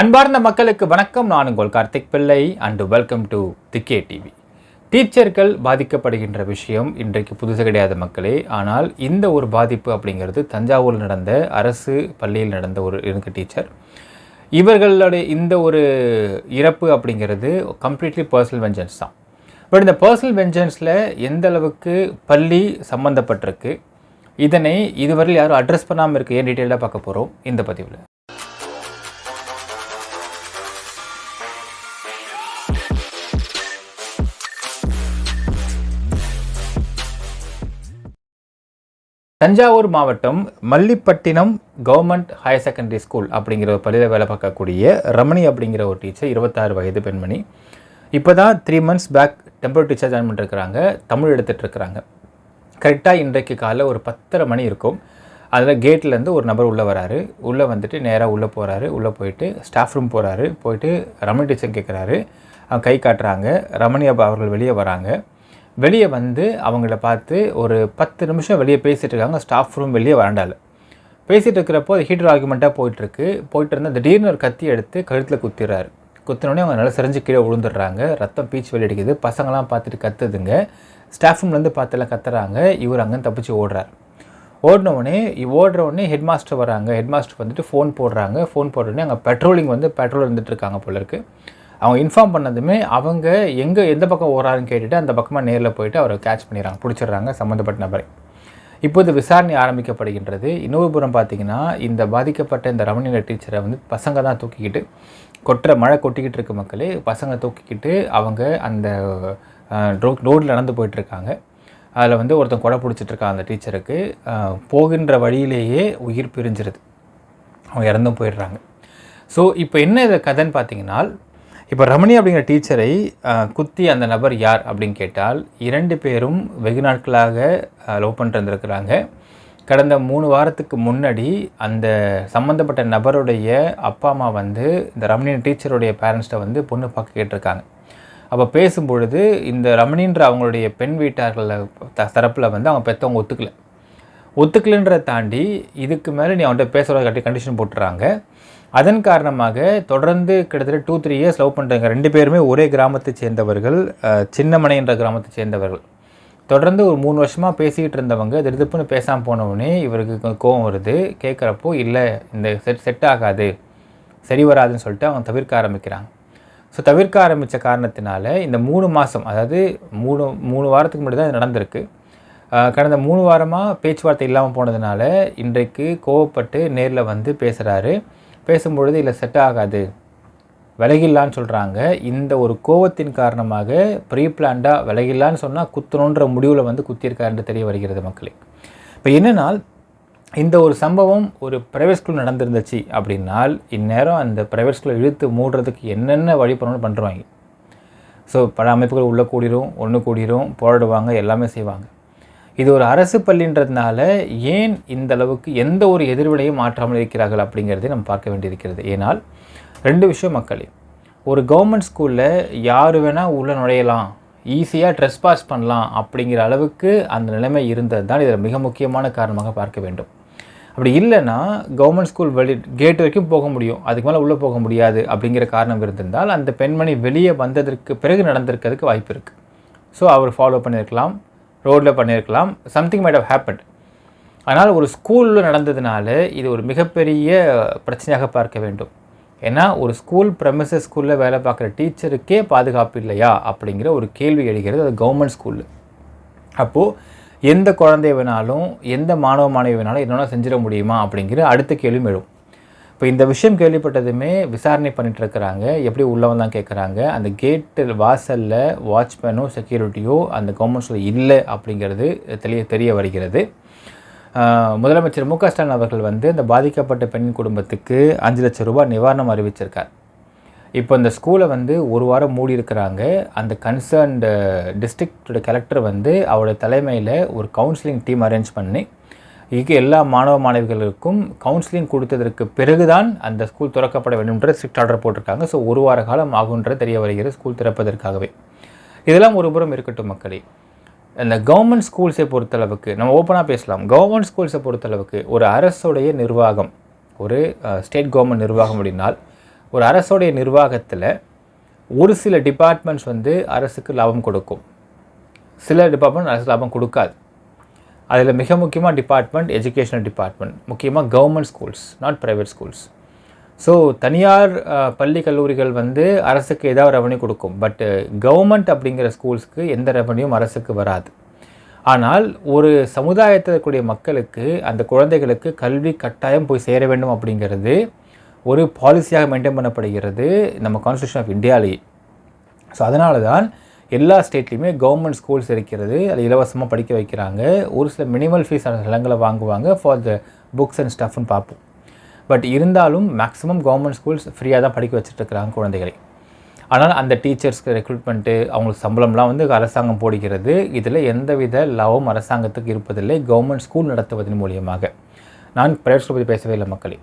அன்பார்ந்த மக்களுக்கு வணக்கம். நான் உங்கள் Karthik Pillai. And welcome to திக்கே TV டீச்சர்கள் பாதிக்கப்படுகின்ற விஷயம் இன்றைக்கு புதுசு கிடையாத மக்களே. ஆனால் இந்த ஒரு பாதிப்பு அப்படிங்கிறது தஞ்சாவூரில் நடந்த அரசு பள்ளியில் நடந்த ஒரு இருக்கு டீச்சர் இவர்களுடைய இந்த ஒரு இறப்பு அப்படிங்கிறது கம்ப்ளீட்லி பர்சனல் வெஞ்சன்ஸ் தான். பட் இந்த பர்சனல் வெஞ்சன்ஸில் எந்த அளவுக்கு பள்ளி சம்மந்தப்பட்டிருக்கு இதனை இதுவரையில் யாரும் அட்ரஸ் பண்ணாமல் இருக்க ஏன் டீட்டெயிலாக பார்க்க போகிறோம் இந்த பதிவில். தஞ்சாவூர் மாவட்டம் Mallipattinam government higher secondary school அப்படிங்கிற ஒரு பள்ளியில் வேலை பார்க்கக்கூடிய ரமணி அப்படிங்கிற ஒரு டீச்சர் இருபத்தாறு வயது பெண்மணி. இப்போ தான் three months back temporary teacher join பண்ணிருக்கிறாங்க. Tamil எடுத்துகிட்டு இருக்கிறாங்க. கரெக்டாக இன்றைக்கு காலைல ஒரு பத்தரை மணி இருக்கும். அதில் கேட்லேருந்து ஒரு நபர் உள்ளே வராரு. உள்ளே வந்துட்டு நேராக உள்ளே போகிறாரு உள்ளே போயிட்டு ஸ்டாஃப் ரூம் போகிறாரு போயிட்டு ரமணி டீச்சர் கேட்குறாரு அவங்க கை காட்டுறாங்க. ரமணி அப்பா அவர்கள் வெளியே வராங்க. வெளியே வந்து அவங்கள பார்த்து ஒரு பத்து நிமிஷம் வெளியே பேசிகிட்டு இருக்காங்க. ஸ்டாஃப் ரூம் வெளியே வராண்டால் பேசிகிட்டு இருக்கிறப்போ அது ஹீட்டர் ஆர்குமெண்ட்டாக போயிட்டுருக்கு. போயிட்டு இருந்தால் திடீர்னு ஒரு கத்தி எடுத்து கழுத்தில் குத்திடுறாரு. குத்தினோடனே அவங்க நல்லா செறிஞ்சு கீழே விழுந்துடுறாங்க. ரத்தம் பீச்சு வெளியடிக்குது. பசங்களாம் பார்த்துட்டு கத்துதுங்க. ஸ்டாஃப் ரூம்லேருந்து பார்த்தெல்லாம் கத்துறாங்க. இவர் அங்கே தப்பிச்சு ஓடுறாரு. ஓடினவுடனே ஓடுற உடனே ஹெட் மாஸ்டர் வராங்க. ஹெட் மாஸ்டர் வந்துட்டு ஃபோன் போடுறாங்க. ஃபோன் போடுறோடனே அங்கே பெட்ரோலிங் வந்து பெட்ரோல் இருந்துகிட்டு இருக்காங்க போல இருக்குது அவங்க இன்ஃபார்ம் பண்ணதுமே அவங்க எங்கே எந்த பக்கம் ஓடுறாருன்னு கேட்டுட்டு அந்த பக்கமாக நேரில் போயிட்டு அவரை கேட்ச் பண்ணிடுறாங்க. பிடிச்சிடுறாங்க சம்மந்தப்பட்ட நபரை. இப்போது விசாரணை ஆரம்பிக்கப்படுகின்றது. இன்னொரு புறம் இந்த பாதிக்கப்பட்ட இந்த ரமணியோட டீச்சரை வந்து பசங்க தான் தூக்கிக்கிட்டு கொட்டுற மழை கொட்டிக்கிட்டு இருக்க மக்களே பசங்க தூக்கிக்கிட்டு அவங்க அந்த ரோட்டில் நடந்து போயிட்டுருக்காங்க. அதில் வந்து ஒருத்தன் கொடை பிடிச்சிட்ருக்கான் அந்த டீச்சருக்கு போகின்ற வழியிலேயே உயிர் பிரிஞ்சிருது. அவங்க இறந்தும் போயிடுறாங்க. ஸோ இப்போ என்ன இதை கதைன்னு பார்த்தீங்கன்னா இப்போ ரமணி அப்படிங்கிற டீச்சரை குத்தி அந்த நபர் யார் அப்படின்னு கேட்டால் இரண்டு பேரும் வெகு நாட்களாக லவ் பண்ணிட்டு கடந்த மூணு வாரத்துக்கு முன்னாடி அந்த சம்மந்தப்பட்ட நபருடைய அப்பா அம்மா வந்து இந்த ரமணியின் டீச்சருடைய பேரண்ட்ஸ்ட்டை வந்து பொண்ணு பார்க்க கேட்டிருக்காங்க. அப்போ பேசும்பொழுது இந்த ரமணின்ற அவங்களுடைய பெண் வீட்டார்களில் தரப்பில் வந்து அவங்க பெற்றவங்க ஒத்துக்கலை. ஒத்துக்கலைன்றதை தாண்டி இதுக்கு மேலே நீ அவன்கிட்ட பேசுகிறத கட்டி கண்டிஷன் போட்டுறாங்க. அதன் காரணமாக தொடர்ந்து கிட்டத்தட்ட டூ த்ரீ இயர்ஸ் லவ் பண்ணுறாங்க ரெண்டு பேருமே ஒரே கிராமத்தை சேர்ந்தவர்கள் சின்னமனை என்ற கிராமத்தை சேர்ந்தவர்கள். தொடர்ந்து ஒரு மூணு வருஷமாக பேசிக்கிட்டு இருந்தவங்க திருப்புன்னு பேசாமல் போனவுடனே இவருக்கு கோவம் வருது. கேட்குறப்போ இல்லை இந்த செட் செட் ஆகாது. சரி வராதுன்னு சொல்லிட்டு அவங்க தவிர்க்க ஆரம்பிக்கிறாங்க. ஸோ தவிர்க்க ஆரம்பித்த காரணத்தினால இந்த மூணு மாதம் அதாவது மூணு மூணு வாரத்துக்கு முன்னாடி தான் இது நடந்திருக்கு. கடந்த மூணு வாரமாக பேச்சுவார்த்தை இல்லாமல் போனதுனால இன்றைக்கு கோவப்பட்டு நேரில் வந்து பேசுகிறாரு பேசும்பொழுது இல்லை செட் ஆகாது. விலகில்லான்னு சொல்கிறாங்க இந்த ஒரு கோவத்தின் காரணமாக ப்ரீ பிளான்டாக விலகில்லான்னு சொன்னால் குத்தணுன்ற முடிவில் வந்து குத்தியிருக்காருன்னு தெரிய வருகிறது மக்களே. இப்போ என்னென்னால் இந்த ஒரு சம்பவம் ஒரு ப்ரைவேட் ஸ்கூல் நடந்திருந்துச்சு அப்படின்னால் இந்நேரம் அந்த ப்ரைவேட் ஸ்கூலை இழுத்து மூடுறதுக்கு என்னென்ன வழி பண்ணணும்னு பண்ணுறாங்க ஸோ பல அமைப்புகள் உள்ளே கூடிரும் ஒன்று கூடிரும் போராடுவாங்க எல்லாமே செய்வாங்க. இது ஒரு அரசு பள்ளின்றதுனால ஏன் இந்த அளவுக்கு எந்த ஒரு எதிர்வினையும் மாற்றாமல் இருக்கிறார்கள் அப்படிங்கிறதை நம்ம பார்க்க வேண்டியிருக்கிறது. ஏனால் ரெண்டு விஷயம் மக்களே. ஒரு கவர்மெண்ட் ஸ்கூலில் யார் வேணால் உள்ளே நுழையலாம் ஈஸியாக ட்ரெஸ் பாஸ் பண்ணலாம் அப்படிங்கிற அளவுக்கு அந்த நிலைமை இருந்தது தான் இதில் மிக முக்கியமான காரணமாக பார்க்க வேண்டும். அப்படி இல்லைன்னா கவர்மெண்ட் ஸ்கூல் வெளி கேட் வரைக்கும் போக முடியும். அதுக்கு மேலே உள்ளே போக முடியாது அப்படிங்கிற காரணம் இருந்திருந்தால் அந்த பெண்மணி வெளியே வந்ததற்கு பிறகு நடந்திருக்கிறதுக்கு வாய்ப்பு இருக்குது ஸோ அவர் ஃபாலோ பண்ணியிருக்கலாம். ரோட்டில் பண்ணியிருக்கலாம் சம்திங் மைட் ஹவ் ஹேப்பன் ஆனால் ஒரு ஸ்கூலில் நடந்ததுனால இது ஒரு மிகப்பெரிய பிரச்சனையாக பார்க்க வேண்டும். ஏன்னா ஒரு ஸ்கூல் ப்ரெமிசஸ் ஸ்கூலில் வேலை பார்க்குற டீச்சருக்கே பாதுகாப்பு இல்லையா? அப்படிங்கிற ஒரு கேள்வி எழுகிறது அது கவர்மெண்ட் ஸ்கூலில் அப்போது எந்த குழந்தை வேணாலும் எந்த மாணவ மாணவி வேணாலும் என்னென்ன செஞ்சிட முடியுமா? அப்படிங்கிற அடுத்த கேள்வியும் எழும். இப்போ இந்த விஷயம் கேள்விப்பட்டதுமே விசாரணை பண்ணிட்டு இருக்கிறாங்க எப்படி உள்ளவன் தான் கேட்குறாங்க. அந்த கேட்டு வாசலில் வாட்ச்மேனோ செக்யூரிட்டியோ அந்த கவர்மெண்ட்ஸில் இல்லை அப்படிங்கிறது தெரிய தெரிய வருகிறது. முதலமைச்சர் மு க ஸ்டாலின் அவர்கள் வந்து இந்த பாதிக்கப்பட்ட பெண் குடும்பத்துக்கு அஞ்சு லட்சம் ரூபாய் நிவாரணம் அறிவிச்சிருக்கார். இப்போ இந்த ஸ்கூலை வந்து ஒரு வாரம் மூடி இருக்கிறாங்க. அந்த கன்சர்ன்டு டிஸ்ட்ரிக்டோட கலெக்டர் வந்து அவரோட தலைமையில் ஒரு கவுன்சிலிங் டீம் அரேஞ்ச் பண்ணி இங்கே எல்லா மாணவ மாணவிகளுக்கும் கவுன்சிலிங் கொடுத்ததற்கு பிறகுதான் அந்த ஸ்கூல் திறக்கப்பட வேண்டும்ன்ற ஸ்ட்ரிக்ட் ஆர்டர் போட்டிருக்காங்க. ஸோ ஒரு வார காலம் ஆகுன்றது தெரிய வருகிறது ஸ்கூல் திறப்பதற்காகவே. இதெல்லாம் ஒரு புறம் இருக்கட்டும் மக்களே. இந்த கவர்மெண்ட் ஸ்கூல்ஸை பொறுத்தளவுக்கு நம்ம ஓப்பனாக பேசலாம். கவர்மெண்ட் ஸ்கூல்ஸை பொறுத்தளவுக்கு ஒரு அரசுடைய நிர்வாகம் ஒரு ஸ்டேட் கவர்மெண்ட் நிர்வாகம் அப்படின்னால் ஒரு அரசோடைய நிர்வாகத்தில் ஒரு சில டிபார்ட்மெண்ட்ஸ் வந்து அரசுக்கு லாபம் கொடுக்கும். சில டிபார்ட்மெண்ட் அரசு லாபம் கொடுக்காது. அதில் மிக முக்கியமாக டிபார்ட்மெண்ட் எஜுகேஷனல் டிபார்ட்மெண்ட் முக்கியமாக government schools not private schools so தனியார் பள்ளி கல்லூரிகள் வந்து அரசுக்கு ஏதாவது ரெவன்யூ கொடுக்கும். பட் கவர்மெண்ட் அப்படிங்கிற ஸ்கூல்ஸ்க்கு எந்த ரெவன்யூம் அரசுக்கு வராது. ஆனால் ஒரு சமுதாயத்தில் இருக்கக்கூடிய மக்களுக்கு அந்த குழந்தைகளுக்கு கல்வி கட்டாயம் போய் சேர வேண்டும் அப்படிங்கிறது ஒரு பாலிசியாக மெயின்டைன் பண்ணப்படுகிறது நம்ம கான்ஸ்டியூஷன் ஆஃப் இந்தியாலேயே ஸோ அதனால தான் எல்லா ஸ்டேட்லேயுமே கவர்மெண்ட் ஸ்கூல்ஸ் இருக்கிறது. அது இலவசமாக படிக்க வைக்கிறாங்க. ஒரு சில மினிமல் ஃபீஸ் அந்த நிலங்களை வாங்குவாங்க. ஃபார் த புக்ஸ் அண்ட் ஸ்டஃப்னு பார்ப்போம். பட் இருந்தாலும் மேக்ஸிமம் கவர்மெண்ட் ஸ்கூல்ஸ் ஃப்ரீயாக தான் படிக்க வச்சுட்ருக்குறாங்க குழந்தைகளை. ஆனால் அந்த டீச்சர்ஸ்க்கு ரெக்ரூட்மெண்ட்டு அவங்களுக்கு சம்பளம்லாம் வந்து அரசாங்கம் போடுகிறது. இதில் எந்தவித லாபம் அரசாங்கத்துக்கு இருப்பதில்லை. கவர்மெண்ட் ஸ்கூல் நடத்துவதன் மூலியமாக. நான் பிரைவேட் ஸ்கூல் பற்றி பேசவே இல்லை மக்களே.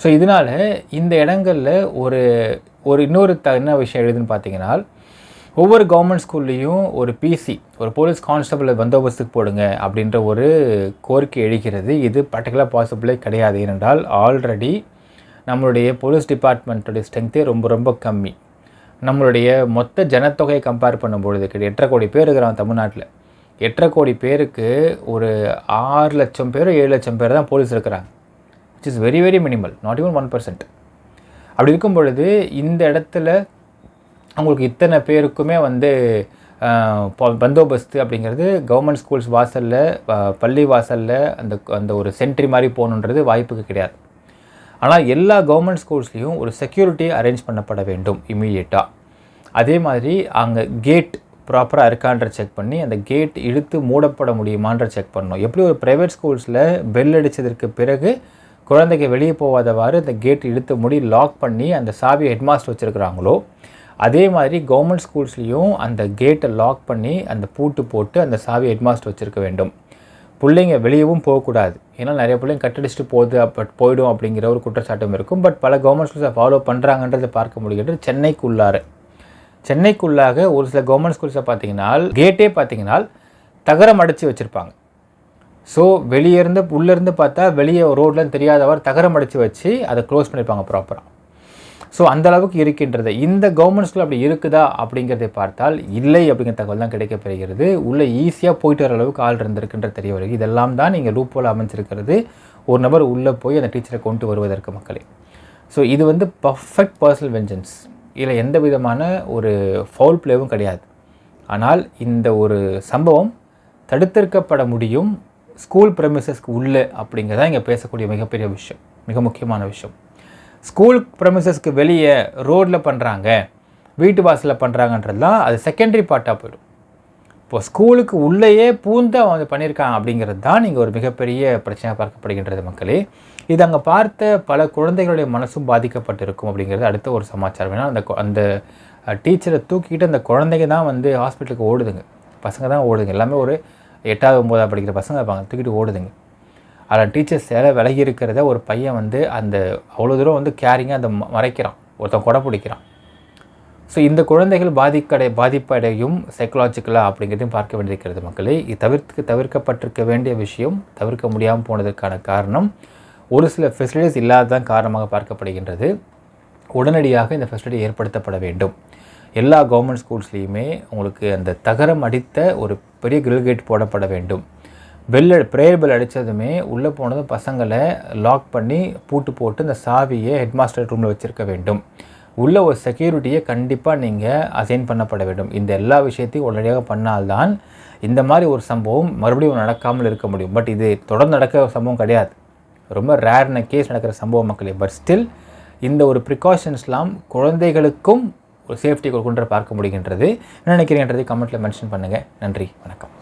ஸோ இதனால் இந்த இடங்களில் ஒரு ஒரு இன்னொரு த என்ன விஷயம் எழுதுன்னு பார்த்தீங்கன்னா ஒவ்வொரு கவர்மெண்ட் ஸ்கூல்லேயும் ஒரு பிசி ஒரு போலீஸ் கான்ஸ்டபிள் பந்தோபஸ்துக்கு போடுங்க அப்படின்ற ஒரு கோரிக்கை எழுகிறது. இது பர்டிகுலர் பாசிபிளே கிடையாது. ஏனென்றால் ஆல்ரெடி நம்மளுடைய போலீஸ் டிபார்ட்மெண்ட்டுடைய ஸ்ட்ரென்த்தே ரொம்ப ரொம்ப கம்மி. நம்மளுடைய மொத்த ஜனத்தொகையை கம்பேர் பண்ணும்பொழுது கிட்ட எட்டரை கோடி பேர் இருக்கிறாங்க தமிழ்நாட்டில். எட்டரை கோடி பேருக்கு ஒரு ஆறு லட்சம் பேர் ஏழு லட்சம் பேர் தான் போலீஸ் இருக்கிறாங்க. Which is very very minimal not even one percent அப்படி இருக்கும் பொழுது இந்த இடத்துல அவங்களுக்கு இத்தனை பேருக்குமே வந்து பந்தோபஸ்து அப்படிங்கிறது கவர்மெண்ட் ஸ்கூல்ஸ் வாசலில் பள்ளி வாசலில் அந்த அந்த ஒரு சென்ட்ரி மாதிரி போகணுன்றது வாய்ப்புக்கு கிடையாது. ஆனால் எல்லா கவர்மெண்ட் ஸ்கூல்ஸ்லேயும் ஒரு செக்யூரிட்டி அரேஞ்ச் பண்ணப்பட வேண்டும் இமீடியட்டாக அதே மாதிரி அங்கே கேட் ப்ராப்பராக இருக்கான்ற செக் பண்ணி அந்த கேட் இழுத்து மூடப்பட முடியுமான்ற செக் பண்ணணும். எப்படி ஒரு ப்ரைவேட் ஸ்கூல்ஸில் பெல் அடித்ததற்கு பிறகு குழந்தைக்கு வெளியே போகாதவாறு அந்த கேட் இழுத்து முடி லாக் பண்ணி அந்த சாவியை ஹெட்மாஸ்டர் வச்சுருக்கிறாங்களோ அதே மாதிரி கவர்மெண்ட் ஸ்கூல்ஸ்லேயும் அந்த கேட்டை லாக் பண்ணி அந்த பூட்டு போட்டு அந்த சாவி ஹெட்மாஸ்டர் வச்சுருக்க வேண்டும். பிள்ளைங்க வெளியவும் போகக்கூடாது. ஏன்னா நிறைய பிள்ளைங்க கட்டடிச்சுட்டு போகுது பட் போயிடும் அப்படிங்கிற ஒரு குற்றச்சாட்டும் இருக்கும். பட் பல கவர்மெண்ட் ஸ்கூல்ஸை ஃபாலோ பண்ணுறாங்கன்றதை பார்க்க முடிகிறது சென்னைக்குள்ளார. சென்னைக்குள்ளாக ஒரு சில கவர்மெண்ட் ஸ்கூல்ஸை பார்த்தீங்கன்னா கேட்டே பார்த்தீங்கன்னா தகரம் அடித்து வச்சுருப்பாங்க. ஸோ வெளியேருந்து உள்ளேருந்து பார்த்தா வெளியே ரோட்லன்னு தெரியாதவர் தகரம் அடித்து வச்சு அதை க்ளோஸ் பண்ணியிருப்பாங்க ப்ராப்பராக ஸோ அந்த அளவுக்கு இருக்கின்றது. இந்த கவர்மெண்ட் ஸ்கூல் அப்படி இருக்குதா அப்படிங்கிறதை பார்த்தால் இல்லை அப்படிங்கிற தகவல் தான் கிடைக்கப்பெறுகிறது. உள்ளே ஈஸியாக போயிட்டு வர அளவுக்கு ஆள் இருந்திருக்குன்ற தெரிய வருகிறது இதெல்லாம் தான் நீங்கள் லூப் போல் அமைஞ்சிருக்கிறது. ஒரு நபர் உள்ளே போய் அந்த டீச்சரை கொண்டு வருவதற்கு மக்களே. ஸோ இது வந்து பர்ஃபெக்ட் பர்சனல் வெஞ்சன்ஸ் இதில் எந்த விதமான ஒரு ஃபவுல் பிளேவும் கிடையாது. ஆனால் இந்த ஒரு சம்பவம் தடுத்திருக்கப்பட முடியும் ஸ்கூல் ப்ரெமிசஸ்க்கு உள்ளே அப்படிங்கிறதான் இங்கே பேசக்கூடிய மிகப்பெரிய விஷயம். மிக முக்கியமான விஷயம். ஸ்கூல் ப்ரமிசஸ்க்கு வெளியே ரோட்டில் பண்ணுறாங்க வீட்டு வாசலில் பண்ணுறாங்கன்றது தான் அது செகண்டரி பார்ட்டாக போயிடும். இப்போ ஸ்கூலுக்கு உள்ளேயே பூந்து அவங்க பண்ணியிருக்கான் அப்படிங்கிறது தான் நீங்கள் ஒரு மிகப்பெரிய பிரச்சனையாக பார்க்கப்படுகின்றது மக்களே. இது அங்கே பார்த்த பல குழந்தைகளுடைய மனசும் பாதிக்கப்பட்டிருக்கும் அப்படிங்கிறது அடுத்த ஒரு சமாச்சாரம். ஏன்னா அந்த அந்த டீச்சரை தூக்கிக்கிட்டு அந்த குழந்தைங்க தான் வந்து ஹாஸ்பிட்டலுக்கு ஓடுதுங்க. பசங்க தான் ஓடுதுங்க. எல்லாமே ஒரு எட்டாவது ஒம்போதாவது படிக்கிற பசங்க இருப்பாங்க. தூக்கிட்டு ஓடுதுங்க. அதில் டீச்சர்ஸ் சேலை விலகி இருக்கிறத ஒரு பையன் வந்து அந்த அவ்வளோ தூரம் வந்து கேரிங்காக அந்த மறைக்கிறான். ஒருத்தன் கொடை பிடிக்கிறான். ஸோ இந்த குழந்தைகள் பாதிக்கடை பாதிப்படையும் சைக்கலாஜிக்கலாக அப்படிங்கிறதையும் பார்க்க வேண்டியிருக்கிறது மக்களே. இது தவிர்த்து தவிர்க்கப்பட்டிருக்க வேண்டிய விஷயம் தவிர்க்க முடியாமல் போனதற்கான காரணம் ஒரு சில ஃபெசிலிட்டிஸ் இல்லாததான் காரணமாக பார்க்கப்படுகின்றது. உடனடியாக இந்த ஃபெசிலிட்டி ஏற்படுத்தப்பட வேண்டும். எல்லா கவர்மெண்ட் ஸ்கூல்ஸ்லேயுமே உங்களுக்கு அந்த தகரம் அடித்த ஒரு பெரிய கிரில் கேட் போடப்பட வேண்டும். பெல் ப்ரேயர் பெல் அடித்ததுமே உள்ளே போனதும் பசங்களை லாக் பண்ணி பூட்டு போட்டு இந்த சாவியை ஹெட்மாஸ்டர் ரூமில் வச்சுருக்க வேண்டும். உள்ள ஒரு செக்யூரிட்டியை கண்டிப்பாக நீங்கள் அசைன் பண்ணப்பட வேண்டும். இந்த எல்லா விஷயத்தையும் உடனடியாக பண்ணால்தான் இந்த மாதிரி ஒரு சம்பவம் மறுபடியும் நடக்காமல் இருக்க முடியும். பட் இது தொடர்ந்து நடக்கிற சம்பவம் கிடையாது. ரொம்ப ரேர்ன கேஸ் நடக்கிற சம்பவம் மக்களே. பட் ஸ்டில் இந்த ஒரு ப்ரிகாஷன்ஸ்லாம் குழந்தைகளுக்கும் ஒரு சேஃப்டி கொடுக்குன்ற பார்க்க முடிகின்றது. என்ன நினைக்கிறீங்கன்றதை கமெண்ட்டில் மென்ஷன் பண்ணுங்கள் நன்றி. வணக்கம்.